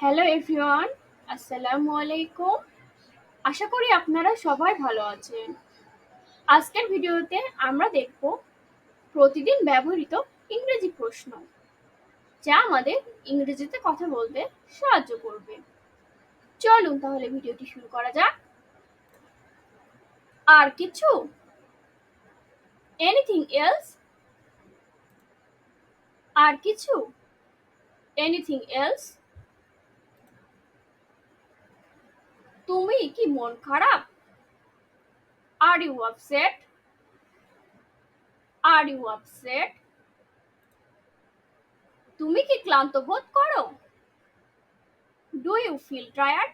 Hello everyone, আসসালামু আলাইকুম। আশা করি আপনারা সবাই ভালো আছেন। আজকের ভিডিওতে আমরা দেখব প্রতিদিন ব্যবহৃত ইংরেজি প্রশ্ন, যা আমাদের ইংরেজিতে কথা বলতে সাহায্য করবে। চলুন তাহলে ভিডিওটি শুরু করা যাক। আর কিছু? এনিথিং এলস আর কিছু? এনিথিং এলস তুমি কি মন খারাপ? Are you upset are you upset তুমি কি ক্লান্ত বোধ করো? Do you feel tired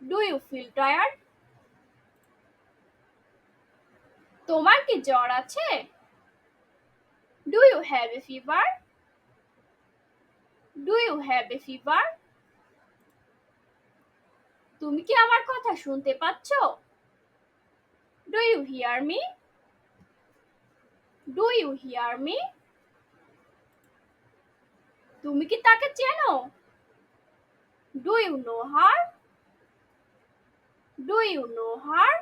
do you feel tired তোমার কি জ্বর আছে? Do you have a fever do you have a fever তুমি কি আমার কথা শুনতে পাচ্ছ? Do you hear me do you hear me তুমি কি তাকে চেনো? Do you know her do you know her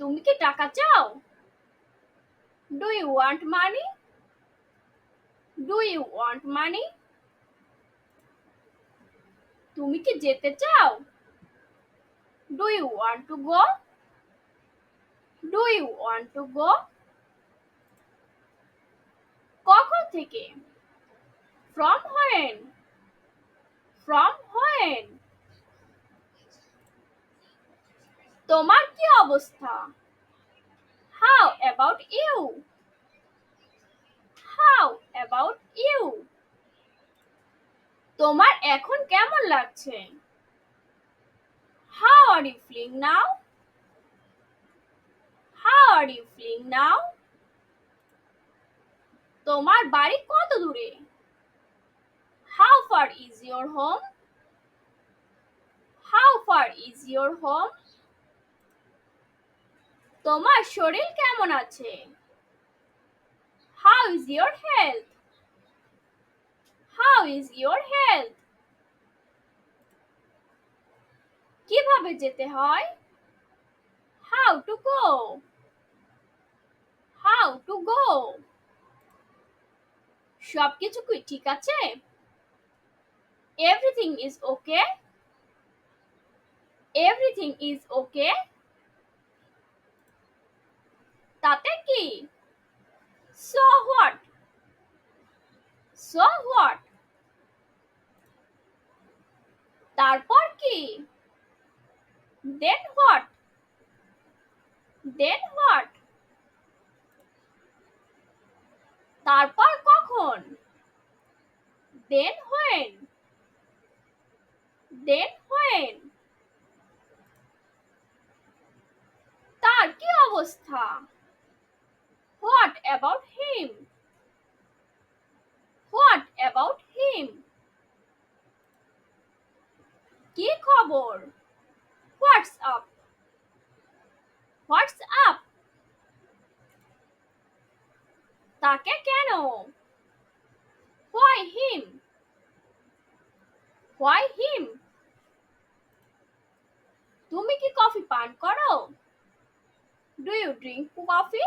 তুমি কি টাকা চাও? Do you want money do you want money তুমি কি যেতে চাও? Do you want to go do you want to go কখন থেকে? ফ্রম হোয়েন ফ্রম হোয়েন তোমার কি অবস্থা? How about you how about you তোমার এখন কেমন লাগছে? How are you feeling now how are you feeling now তোমার বাড়ি কত দূরে? How far is your home how far is your home তোমার শরীর কেমন আছে? How is your health how is your health কীভাবে যেতে হয়? How to go how to go সবকিছু কি ঠিক আছে? Everything is okay everything is okay তাতে কি? সো হোয়াট সো হোয়াট তারপর কি? দেন হোয়াট দেন হোয়াট তারপর কখন? দেন হোয়েন দেন হোয়েন তার কি অবস্থা? What about him what about him কি খবর? হোয়াটস আপ হোয়াটস আপ তাকে কেন? হোয়াই হিম হোয়াই হিম তুমি কি কফি পান করো? Do you drink coffee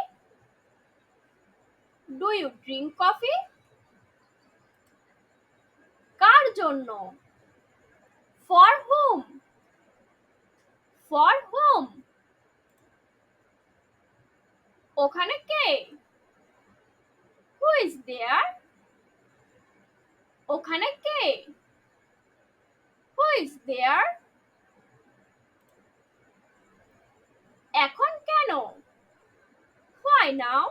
do you drink coffee কার জন্য? ফর হুম ফর হুম ওখানে কে? হু ইজ দেয়ার ওখানে কে? হু ইজ দেয়ার এখন কেন? হোয়াই নাও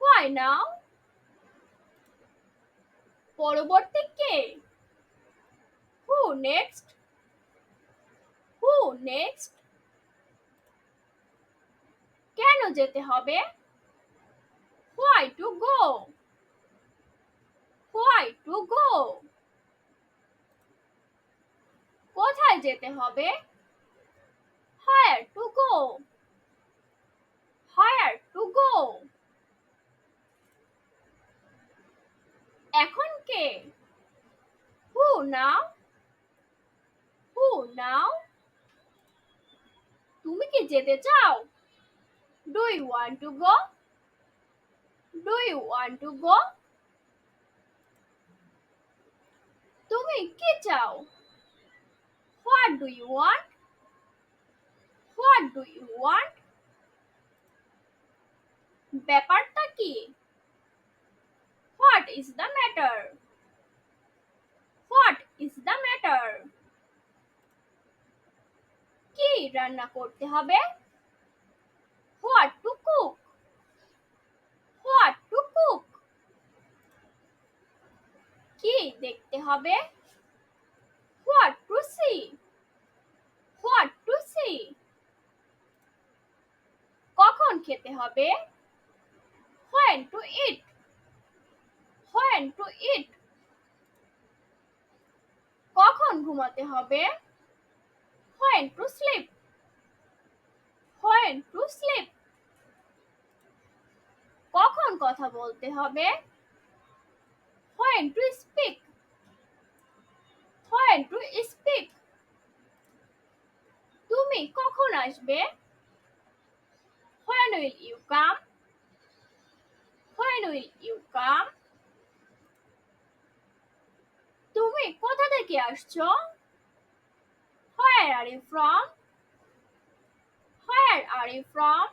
হোয়াই নাও পরবর্তী কে? হু নেক্সট হু নেক্সট কেন যেতে হবে? Why to go why to go কোথায় যেতে হবে? Where to go where to go এখন কে? হু নাও হু নাও তুমি কি যেতে চাও do you want to go do you want to go তুমি কি চাও what do you want what do you want ব্যাপারটা কি? What is the matter what is the matter রান্না করতে হবে। What to cook what to cook কি দেখতে হবে? What to see what to see কখন খেতে হবে? When to eat? When to eat? কখন ঘুমাতে হবে? When to sleep? When to sleep কখন কথা বলতে হবে when to speak when to speak তুমি কখন আসবে when will you come when will you come তুমি কোথা থেকে আসছো are you from where are you from